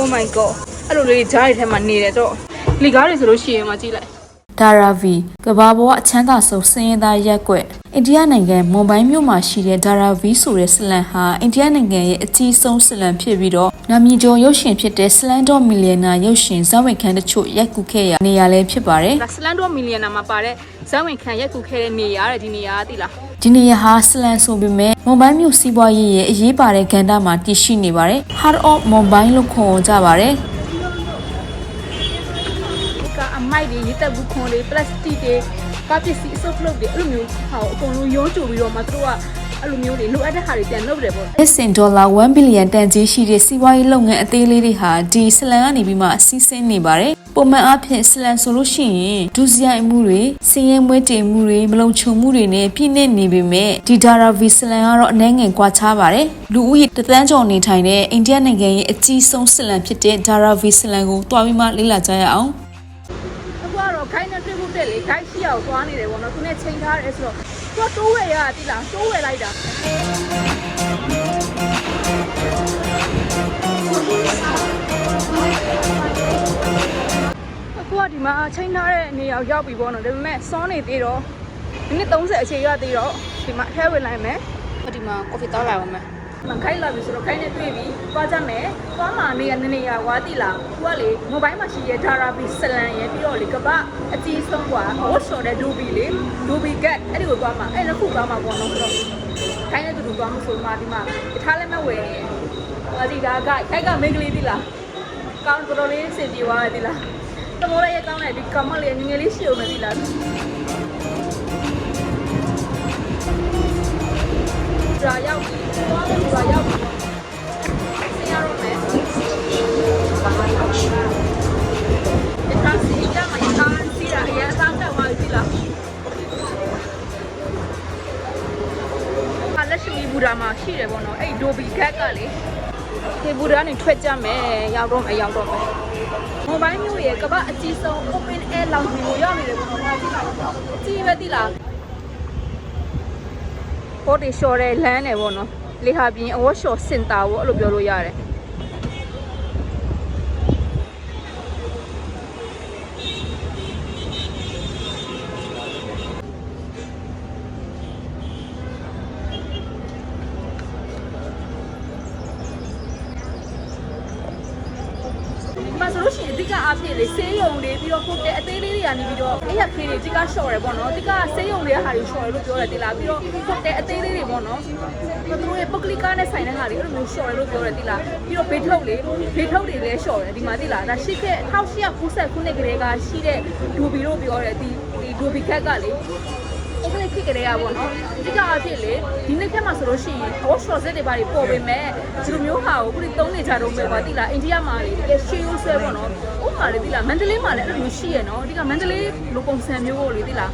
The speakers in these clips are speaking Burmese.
Oh my god အဲ့လိုလေးဂျားတွေထဲမှာနေတယ်တော့လီကားတွေဆိုလို့ရှိရင်မကြည့်လိုက် ဒါရာဗီကဘာပေါ်အချမ်းသာဆုံးစင်ရသားရက်ကွက်အိန္ဒိယနိုင်ငံမွန်ဘိုင်းမြို့မှာရှိတဲ့ဒါရာဗီဆိုတဲ့ဆလန်ဟာအိန္ဒိယနိုင်ငံရဲ့အကြီးဆုံးဆလန်ဖြစ်ပြီးတော့နာမည်ကျော်ရုပ်ရှင်ဖြစ်တဲ့ဆလန်ဒေါမီလီယနာရုပ်ရှင်ဇာတ်ဝင်ခန်းတချို့ရိုက်ကူးခဲ့ရနေရာလည်းဖြစ်ပါတယ်ဒါစလန်တော့မီလီယံနာမှာပါတဲ့ဇက်ဝင်ခံရက်ကူခဲ့တဲ့နေရာတဲ့ဒီနေရာကသိလားဒီနေရာဟာဆလန်ဆိုပေမဲ့မွန်ဘိုင်းမြို့စီးပွားရေးရဲ့အရေးပါတဲ့ကဏ္ဍမှာတည်ရှိနေပါတယ် Heart of Mumbai လို့ခေါ်ကြပါတယ်ဒီကအ မိုက်တွေရေတက်ဘူးခွန်တွေပလတ်စတစ်တွေကားပစ္စည်းအစုပ်ဖလုပ်တွေအဲ့လိုမျိုးဟာကိုအကုန်လုံးရုံးကြိုပြီးတော့မှသူတို့ကအဲ့လိုမျိုးတွေလိုအပ်တဲ့ဟာတွေပြန်လုပ်တယ်ပေါ့လက်စင်ဒေါ်လာ1ဘီလီယံတန်ကြီးရှိတဲ့စီးပွားရေးလုပ်ငန်းအသေးလေးတွေဟာဒီဆလန်ကနေပြီးမှစီးဆင်းနေပါတယ်။ပုံမှန်အားဖြင့်ဆလန်ဆိုလို့ရှိရင်ဒုစရိုက်မှုတွေစည်ရင်မွေးတင်မှုတွေမလုံခြုံမှုတွေနဲ့ပြည့်နေနေပေမဲ့ဒီဒါရာဗီဆလန်ကတော့အနှဲငယ်ကွာခြားပါတယ်။လူဦးရေတစ်သန်းကျော်နေထိုင်တဲ့အိန္ဒိယနိုင်ငံရဲ့အကြီးဆုံးဆလန်ဖြစ်တဲ့ဒါရာဗီဆလန်ကိုတွားပြီးမှလေ့လာကြရအောင်။အခုက တော့ခိုင်းနဲ့တွေ့ဖို့တက်လေခိုင်းရှိအောင်သွားနေတယ်ပေါ့နော်သူနဲ့ချိန်ထားတယ်ဆိုတော့သူကတိုးဝယ်ရတိလားတိုးဝယ်လိုက်တာအခုကဒီမှာချိန်ထားတဲ့နေရာကိုရောက်ပြီပေါ့နော်ဒါပေမဲ့စောနေသေးတော့ဒီနေ့30အခြေရသေးတော့ဒီမှာအထဲဝင်လိုက်မယ်ဒီမှာကော်ဖီတောက်လာပါမယ် မခိုင်းလာပြီဆိုတော့ခိုင်းနေတွေ့ပြီသွားကြမယ်သွားမှာနေရနေနေရဝါတိလာသူကလေမိုဘိုင်းမှာရှိရဒါရာဘီဆလန်ရပြီးတော့လေကပအကြီးဆုံးกว่าဟောရှော်တဲ့ဒူဘီလေဒူဘီကက်အဲ့ဒီကိုသွားမှာအဲ့နှစ်ခုသွားမှာပေါ့နော်ဆိုတော့ခိုင်းနေတူတူသွားမှာဆိုမှဒီမှာထားလည်းမဝယ်နေဟောဒီဒါကခိုက်ကမိန်းကလေးတိလားကောင်းတော်တော်လေးစင်ပြေသွားတယ်တိလားတမိုးလေးရကောင်းတယ်ဒီကမလေးငငယ်လေးရှိအောင်မတိလား ဘီကက်ကလေဒီဘူရာနေထွက်ကြမယ်ရောက်တော့မယ်ရောက်တော့မယ်မိုဘိုင်းမျိုးရဲ့ကမ္ဘာအကြီးဆုံး open air lounge ကိုရောက်နေတယ်ပေါ့နော်ကြည့်ပါဦးကြည့်ပဲတိလားပေါ်တီလျှော်တဲ့လမ်းနယ်ပေါ့နော်လေဟာပြင်အဝတ်လျှော်စင်တာပေါ့အဲ့လိုပြောလို့ရတယ် အဓိကအားဖြင့်လေဆေးရုံတွေပြီးတော့ဟိုတယ်အသေးလေးတွေကနေပြီးတော့အဲ့ရခေးတွေအဓိကရှော့တယ်ပေါ့နော်အဓိကဆေးရုံတွေကဟာတွေရှော့တယ်လို့ပြောတယ်တိလားပြီးတော့ဟိုတယ်အသေးလေးတွေပေါ့နော်သူတို့ရဲ့ပုတ်ကလီကားနဲ့ဆိုင်တဲ့ဟာတွေအဲ့လိုမျိုးရှော့တယ်လို့ပြောတယ်တိလားပြီးတော့ဘေးထုတ်လေဘေးထုတ်တွေလည်းရှော့တယ်ဒီမှာတိလားဒါရှိခဲ့1890ခုနှစ်ကလေးကရှိတဲ့ဒူဘီတို့ပြောတယ်ဒီဒီဒူဘီခက်ကလေ အဲ့ဒါခိကလေးရပါတော့အဓိကအားဖြင့်လေဒီနေ့ခက်မှာဆိုလို့ရှိရင် off short ဆက်တွေပါတွေပေါ်ပေမဲ့ဒီလိုမျိုးဟာကိုခုဒီသုံးနေကြတော့မယ်ပါတိလားအိန္ဒိယမှာလေတကယ်ရှေးရိုးဆွဲပေါ့နော်ဥပမာလေတိလားမန္တလေးမှာလည်းအဲ့လိုမျိုးရှိရနော်ဒီကမန္တလေးလိုပုံစံမျိုးကိုလေတိလား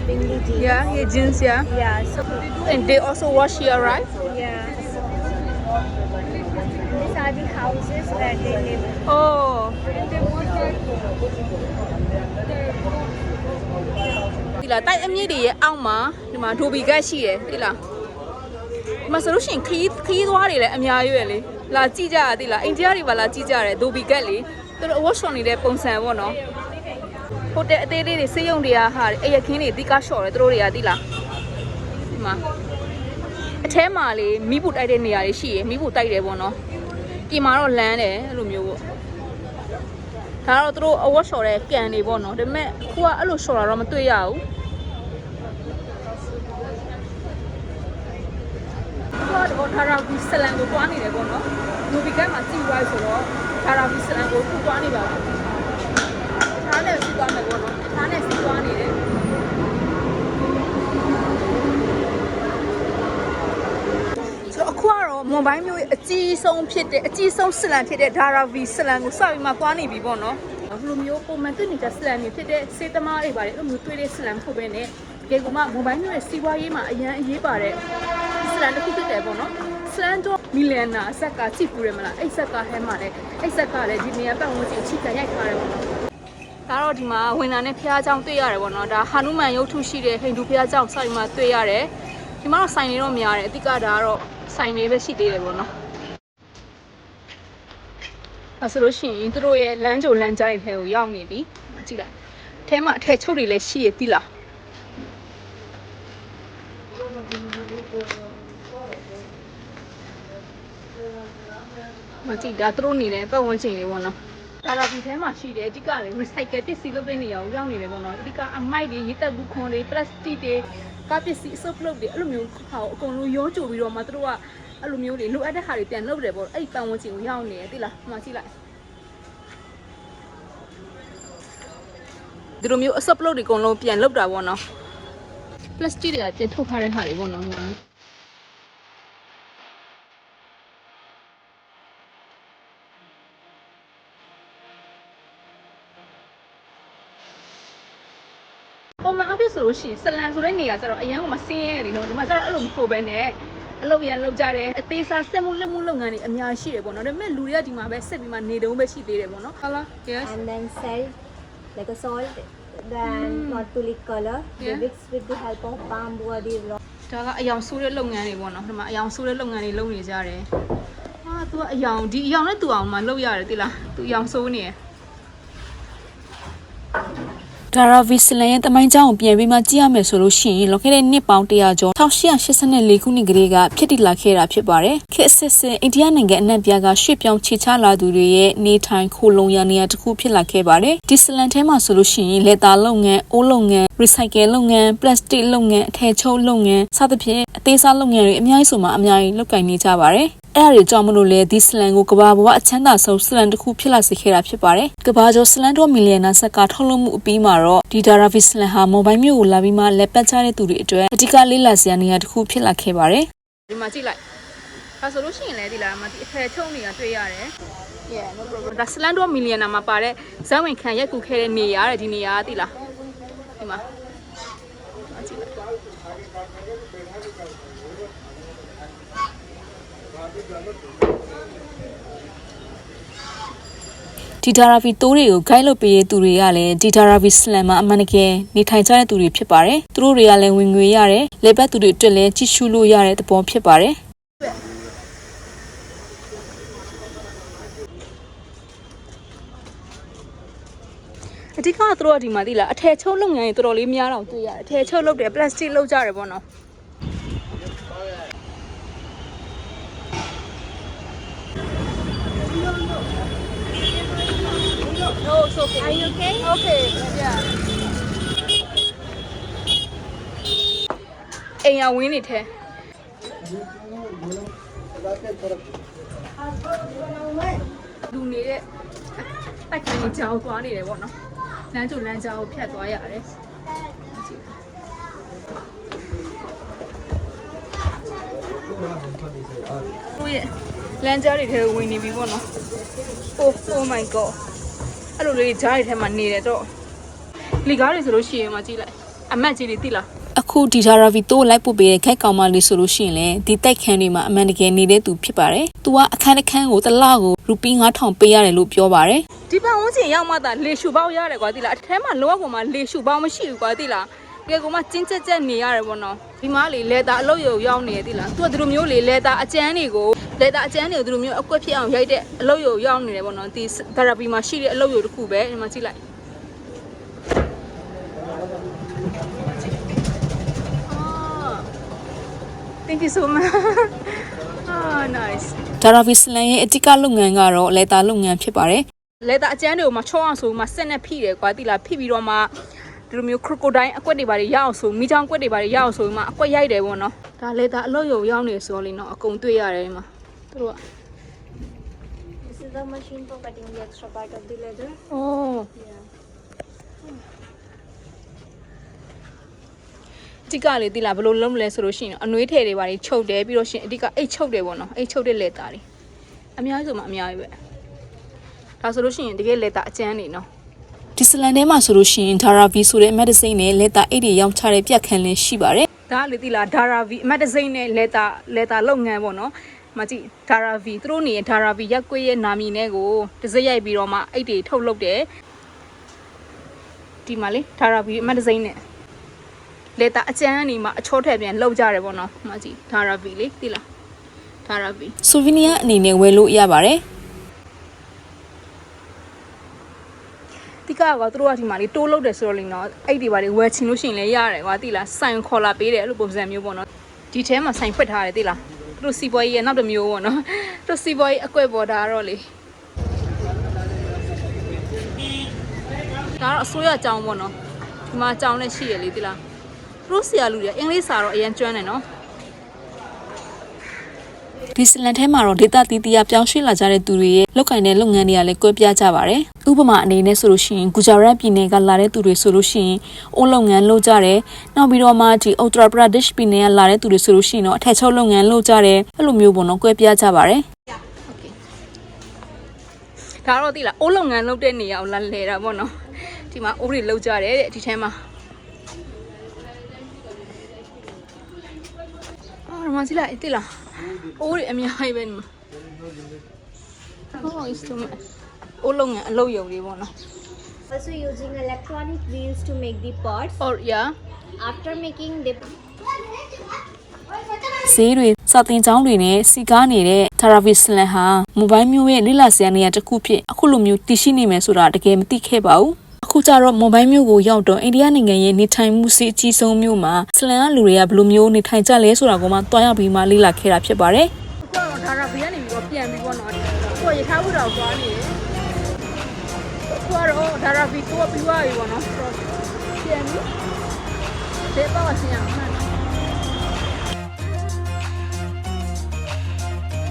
who is rubbing the jeans. yeah yeah jeans yeah Yeah, so and they also wash here right yeah. These are the houses where they live. oh ဒီလားတိုက်အမြင့်တွေရဲ့အောက်မှာဒီမှာဒိုဘီကတ်ရှိတယ်ဒီလားဒီမှာဆိုလို့ရှိရင်ခီးခီးသွားတွေလည်းအများကြီးပဲလေလာကြည့်ကြရသေးလားအိန္ဒိယတွေပါလာကြည့်ကြတယ်ဒိုဘီကတ်လေသူတို့အဝတ်ရှော်နေတဲ့ပုံစံပေါ့နော် ဟိုတယ်အသေးလေးတွေစေးရုံတွေကဟာအဲ့ရခင်းတွေအဓိကရှော်တယ်သူတို့တွေကသိလားဒီမှာအထဲမှာလေမိဖို့တိုက်တဲ့နေရာတွေရှိရယ်မိဖို့တိုက်တယ်ပေါ့နော်ပြင်မှာတော့လမ်းတယ်အဲ့လိုမျိုးပေါ့ဒါတော့သူတို့အဝတ်လျှော်တဲ့ကန်တွေပေါ့နော်ဒါပေမဲ့ခုကအဲ့လိုလျှော်တာတော့မတွေ့ရဘူးခုကတော့ဒါရာဗီဆလန်ကိုတွားနေတယ်ပေါ့နော်လူဘီကတ်မှာစီဝိုင်းဆိုတော့ဒါရာဗီဆလန်ကိုခုတွားနေပါဘူးထား နဲ့စီးသွားမယ်ပေါ့နော်ထားနဲ့စီးသွားနေတယ်ဆိုတော့အခုကတော့မွန်ဘိုင်းမျိုးရဲ့အကြီးဆုံးဖြစ်တဲ့အကြီးဆုံးဆလန်ဖြစ်တဲ့ဒါရာဗီဆလန်ကိုစပြီးမှသွားနေပြီပေါ့နော်ဘလိုမျိုးပုံမှန်တွေ့နေကြဆလန်တွေဖြစ်တဲ့စေတမားတွေပါတယ်အဲ့လိုမျိုးတွေ့တဲ့ဆလန်ဖို့ပဲနဲ့တကယ်ကမှမွန်ဘိုင်းမျိုးရဲ့စီးပွားရေးမှာအရန်အရေးပါတဲ့လန်တစ်ခုဖြစ်တယ်ပေါ့နော်စလန်တော့မီလီယံနာဆက်ကကြည့်ပူရမလားအဲ့ဆက်ကဟဲမှာလေအဲ့ဆက်ကလည်းဒီနေရာပတ်ဝန်းကျင်အချိကန်ရိုက်ထားတယ်ပေါ့နော် ဒါတော့ဒီမှာဝင်လာတဲ့ဖះเจ้าတွေ့ရတယ်ပေါ့နော်ဒါဟာနုမန်ရုပ်ထုရှိတဲ့ဟိန္ဒူဖះเจ้าစာရီမှာတွေ့ရတယ်ဒီမှာတော့ဆိုင်နေတော့များတယ်အတိကဒါကတော့ဆိုင်နေပဲရှိသေးတယ်ပေါ့နော်အဲဆိုလို့ရှိရင်သူတို့ရဲ့လမ်းကြိုလမ်းကြားရဲ့ဖဲကိုရောက်နေပြီကြည့်လိုက်အဲထဲမှာအထည်ချုပ်တွေလည်းရှိရသီလား မကြည့်ဒါသူတို့နေတဲ့ပတ်ဝန်းကျင်လေးပေါ့နော် ဒါတော့ဒီထဲမှာရှိတယ်အဓိကလည်း recycle ပစ္စည်းလုပ်တဲ့နေရာကိုရောက်နေတယ်ပေါ့နော်အဓိကအမိုက်တွေရေတက်ဘူးခွန်တွေ plastic တွေကပစ္စည်းအစုပ်လုပ်တွေအဲ့လိုမျိုးဟာကိုအကုန်လုံးရောကြိုပြီးတော့မှသူတို့ကအဲ့လိုမျိုးတွေလိုအပ်တဲ့ဟာတွေပြန်လုပ်တယ်ပေါ့အဲ့ဒီပတ်ဝန်းကျင်ကိုရောက်နေတယ်သိလားဟိုမှာကြည့်လိုက်ဒီလိုမျိုးအစုပ်လုပ်တွေအကုန်လုံးပြန်လုပ်တာပေါ့နော် plastic တွေကပြန်ထုတ်ထားတဲ့ဟာတွေပေါ့နော် ပုံမှန်အဖြစ်ဆိုလို့ရှိရင်ဆလန်ဆိုတဲ့နေရာကျတော့အရန်ကမဆင်းရဲလေနော်ဒီမှာကျတော့အဲ့လိုမဟုတ်ပဲနဲ့အလုပ်ရန်လုပ်ကြတယ်အသေးစားစက်မှုလက်မှုလုပ်ငန်းတွေအများရှိတယ်ပေါ့နော်ဒါပေမဲ့လူတွေကဒီမှာပဲဆက်ပြီးမှနေတုံးပဲရှိသေးတယ်ပေါ့နော်ဟုတ်လား yes and then sell like a salt then not to lick color Yeah. they mix with the help of bamboo or the rock ဒါကအယောင်ဆိုးတဲ့လုပ်ငန်းတွေပေါ့နော်ဒီမှာအယောင်ဆိုးတဲ့လုပ်ငန်းတွေလုပ်နေကြတယ်ဟာ तू ကအယောင်ဒီအယောင်နဲ့ तू အောင်မှလုပ်ရတယ်တိလား तू အယောင်ဆိုးနေရယ် ဒါရာဗီစလန်ရဲ့တမိုင်းကြောင်းကိုပြန်ပြီးမှကြည့်ရမယ်ဆိုလို့ရှိရင်လောခဲ့တဲ့နှစ်ပေါင်း100ကျော်1884ခုနှစ်ကလေးကဖြစ်တည်လာခဲ့တာဖြစ်ပါတယ်ခေတ်အဆက်ဆက်အိန္ဒိယနိုင်ငံအနှံ့ပြားကရွှေ့ပြောင်းခြေချလာသူတွေရဲ့နေထိုင်ခိုလုံရနေရာတစ်ခုဖြစ်လာခဲ့ပါတယ်ဒီစလန်ထဲမှာဆိုလို့ရှိရင်လက်သားလုပ်ငန်းအိုးလုပ်ငန်း recycle လုပ်ငန်း plastic လုပ်ငန်းအထည်ချုပ်လုပ်ငန်းစသဖြင့်အ သေးစားလုပ်ငန်းတွေအများကြီးဆိုမှအများကြီးလုပ်ကိုင်နေကြပါတယ်အဲ့ဒါတွေကြောင့်မလို့လေဒီစလန်ကိုကဘာဘဝအချမ်းသာဆုံးစလန်တစ်ခုဖြစ်လာစေခဲ့တာဖြစ်ပါတယ်။ကဘာကျော်စလန်တော်မီလီယံနာဆက်ကထုတ်လုပ်မှုအပြီးမှာတော့ဒီဒါရာဗီစလန်ဟာမိုဘိုင်းမျိုးကိုလာပြီးမှလက်ပတ်ချတဲ့သူတွေအတွက်အဓိကလေးလာစရာနေရာတစ်ခုဖြစ်လာခဲ့ပါတယ်။ဒီမှာကြည့်လိုက်ဒါဆိုလို့ရှိရင်လည်းဒီလားမဒီအထည်ချုပ်နေတာတွေ့ရတယ် yeah no problem ဒါစလန်တော့မီလီယံနာမှာပါတဲ့ဇက်ဝင်ခံရက်ကူခဲ့တဲ့နေရာတဲ့ဒီနေရာကတိလားဒီမှာဒါကြည့်လိုက် ဒီဒါရာဗီတိုးတွေကိုဂိုက်လုပ်ပေးတဲ့သူတွေကလည်းဒီဒါရာဗီစလန်မှာအမှန်တကယ်နေထိုင်ကြတဲ့သူတွေဖြစ်ပါတယ်။သူတို့တွေကလည်းဝင်ငွေရတယ်၊လေပတ်သူတွေအတွက်လည်းကြည့်ရှုလို့ရတဲ့သဘောဖြစ်ပါတယ်။အဓိကကသူတို့ကဒီမှာတိလားအထည်ချုပ်လုပ်ငန်းတွေတော်တော်လေးများတော့တွေ့ရတယ်အထည်ချုပ်လုပ်တယ်ပလတ်စတစ်လုပ်ကြတယ်ပေါ့နော် No, it's okay. Are you okay? Okay, yeah. အိမ်ရဝင်းနေထဲလူနေတဲ့တိုက်ခိုင်းနေကြောင်သွားနေတယ်ပေါ့နော်လမ်းကြိုလမ်းကြောင်ကိုဖြတ်သွားရတယ်ကိုရဲ့လမ်းကြားတွေထဲဝင်နေပြီပေါ့နော် Oh oh my god အဲ့လိုလေးကြားတွေထဲမှာနေတယ်တော့လီကားတွေဆိုလို့ရှိရင်မကြည့်လိုက်အမတ်ကြီးတွေတိလားအခုဒီဒါရာဗီတိုးလိုက်ပို့ပေးတဲ့ခိုက်ကောင်မလေးဆိုလို့ရှိရင်လည်းဒီတိုက်ခန်းတွေမှာအမှန်တကယ်နေတဲ့သူဖြစ်ပါတယ်။ तू ကအခန်းတစ်ခန်းကိုတစ်လကိုရူပီ9000ပေးရတယ်လို့ပြောပါတယ်ဒီပတ်ဝန်းကျင်ရောက်မှသာလေရှူပေါက်ရတယ်ကွာတိလားအထဲမှာလောကကောင်မှာလေရှူပေါက်မရှိဘူးကွာတိလားကဲကောင်မကျင်းချက်ချက်နေရတယ်ပေါ့နော်ဒီမှာလေလေတာအလုတ်ရုံရောက်နေတယ်တိလားသူကဒီလိုမျိုးလေလေတာအကျန်းတွေကို လေတာအကျန်းတွေကိုဒီလိုမျိုးအကွက်ဖြစ်အောင်ရိုက်တဲ့အလုတ်ရုံရောက်နေတယ်ပေါ့နော်ဒီသရပီမှာရှိတဲ့အလုတ်ရုံတစ်ခုပဲဒီမှာကြည့်လိုက်အာ Thank you so much. Ah, nice. ။ဒါရာဗီစလန်ရဲ့အဓိကလုပ်ငန်းကတော့လက်သားလုပ်ငန်းဖြစ်ပါတယ်လေတာအကျန်းတွေကိုမှချောအောင်ဆိုမှဆက်နဲ့ဖိတယ်ကွာတိလားဖိပြီးတော့မှဒီလိုမျိုးခရိုကိုဒိုင်းအကွက်တွေပါတွေရအောင်ဆိုမိချောင်းကွက်တွေပါတွေရအောင်ဆိုမှအကွက်ရိုက်တယ်ပေါ့နော်ဒါလေတာအလို့ရုံရောက်နေဆိုလေနော်အကုန်တွေ့ရတယ်ဒီမှာ သူတို့က this is the machine for cutting the extra part of the leather အိုးအဓိကလေတိလားဘယ်လိုလုပ်မလဲဆိုလို့ရှိရင်အနွေးထည်တွေပါတွေချုပ်တယ်ပြီးတော့ရှင်အဓိကအိတ်ချုပ်တယ်ပေါ့နော်အိတ်ချုပ်တဲ့လေတာတွေအများကြီးဆိုမှအများကြီးပဲဒါဆိုလို့ရှိရင်တကယ်လေတာအကျန်းနေနော်။ဒီစလန်ထဲမှာဆိုလို့ရှိရင်ဒါရာဗီဆိုတဲ့မက်ဒစိန်နဲ့လက်သားအိတ်တွေရောင်းချတဲ့ပြက်ခန်းလေးရှိပါတယ်။ဒါကလေတိလားဒါရာဗီအမတ်တစိမ့်နဲ့လေတာလေတာလုပ်ငန်းပေါ့နော် မကြည့်ဒါရာဗီသူတို့နေဒါရာဗီရက်ကွေးရဲ့နာမည်နဲ့ကိုတစ်စက်ရိုက်ပြီးတော့မှအိတ်တွေထုတ်လုပ်တယ်ဒီမှာလေဒါရာဗီအမတ်တစိမ့်နဲ့လေတာအကျန်းအနေမှာအချောထည့်ပြန်လောက်ကြတယ်ပေါ့နော်မကြည့်ဒါရာဗီလေတိလားဒါရာဗီဆူဗီနီယာအနေနဲ့ဝယ်လို့ရပါတယ်တိကကသူတို့ကဒီမှာလေးတိုးလုတ်တယ်ဆိုတော့လေနော်အဲ့ဒီပါလေးဝယ်ချင်လို့ရှိရင်လည်းရတယ်ကွာတိလားစိုင်ခေါ်လာပေးတယ်အဲ့လိုပုံစံမျိုးပေါ့နော်ဒီထဲမှာစိုင်ဖွက်ထားတယ်တိလား သူတို့စီပွားရေးရဲ့နောက်တစ်မျိုးပေါ့နော်သူတို့စီပွားရေးအကွက်ပေါ်တာတော့လေဒါတော့အစိုးရအကြောင်းပေါ့နော်ဒီမှာအကြောင်းလည်းရှိရလေတိလားသူတို့ဆရာလူတွေအင်္ဂလိပ်စာတော့အရင်ကျွမ်းတယ်နော် ဒီစလန်ထဲမှာတော့ဒေတာတီတီယာပြောင်းရွှေ့လာကြတဲ့သူတွေရဲ့လုပ်ကင်တဲ့လုပ်ငန်းတွေကလည်းကွဲပြားကြပါတယ်။ဥပမာအနေနဲ့ဆိုလို့ရှိရင်ဂူဂျာရတ်ပြည်နယ်ကလာတဲ့သူတွေဆိုလို့ရှိရင်အိုးလုပ်ငန်းလုပ်ကြတယ်။နောက်ပြီးတော့မှဒီ Uttar Pradesh ပြည်နယ်ကလာတဲ့သူတွေဆိုလို့ရှိရင်တော့အထက်ချုပ်လုပ်ငန်းလုပ်ကြတယ်။အဲ့လိုမျိုးပေါ့နော်ကွဲပြားကြပါတယ်။ဒါတော့တိလားအိုးလုပ်ငန်းလုပ်တဲ့နေရာကိုလာလဲတာပေါ့နော်ဒီမှာအိုးတွေလောက်ကြတယ်တဲ့ဒီထဲမှာအော်ဒီမှာစီလိုက်တိလား အိုးတွေအများကြီးပဲဒီမှာဟော is too much အိုးလုပ်ငန်းအလုပ်ရုံလေးပေါ့နော် Also using electronic wheels to make the pots. or yeah After making the ဈေးတွေစာတင်ကျောင်းတွေနဲ့စီကားနေတဲ့ Travis Slan ဟာမိုဘိုင်းမျိုးရဲ့လိလဆရာနေရာတစ်ခုဖြစ်အခုလိုမျိုးတည်ရှိနေမယ်ဆိုတာတကယ်မသိခဲ့ပါဘူး အခုကျတော့မိုဘိုင်းမျိုးကိုရောက်တော့အိန္ဒိယနိုင်ငံရဲ့နေထိုင်မှုစီအကြီးဆုံးမျိုးမှာဆလန်ကလူတွေကဘယ်လိုမျိုးနေထိုင်ကြလဲဆိုတာကိုမှတွားရောက်ပြီးမှလေ့လာခဲ့တာဖြစ်ပါတယ်အခုကတော့ဒါရာဘီကနေပြီးတော့ပြန်ပြီးပေါ့နော်ကိုရထားဘူးတော့သွားနေတယ်အခုကတော့ဒါရာဘီကိုပြီးသွားပြီပေါ့နော်ပြန်ပြီးဒေပေါ့အချင်းအောင်